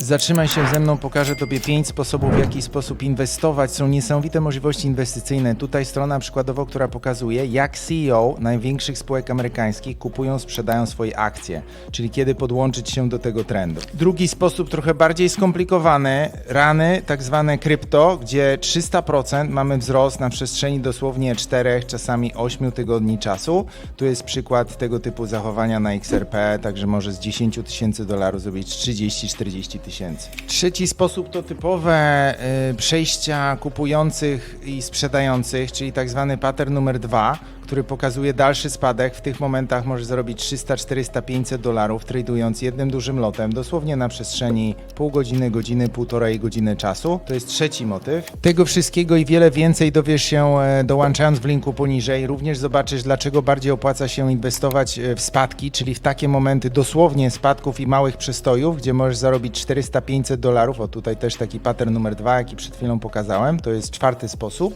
Zatrzymaj się ze mną, pokażę Tobie pięć sposobów, w jaki sposób inwestować. Są niesamowite możliwości inwestycyjne. Tutaj strona przykładowo, która pokazuje, jak CEO największych spółek amerykańskich kupują, sprzedają swoje akcje, czyli kiedy podłączyć się do tego trendu. Drugi sposób, trochę bardziej skomplikowany, rany, tak zwane krypto, gdzie 300% mamy wzrost na przestrzeni dosłownie 4, czasami 8 tygodni czasu. Tu jest przykład tego typu zachowania na XRP, także może z 10 tysięcy dolarów zrobić 30-40 tysięcy. Trzeci sposób to typowe y, przejścia kupujących i sprzedających, czyli tak zwany pattern numer dwa, który pokazuje dalszy spadek. W tych momentach może zarobić 300, 400, 500 dolarów, tradując jednym dużym lotem, dosłownie na przestrzeni pół godziny, godziny, półtorej godziny czasu. To jest trzeci motyw. Tego wszystkiego i wiele więcej dowiesz się e, dołączając w linku poniżej. Również zobaczysz, dlaczego bardziej opłaca się inwestować e, w spadki, czyli w takie momenty dosłownie spadków i małych przestojów, gdzie możesz zarobić 400-500 dolarów. O tutaj też taki pattern numer dwa, jaki przed chwilą pokazałem. To jest czwarty sposób.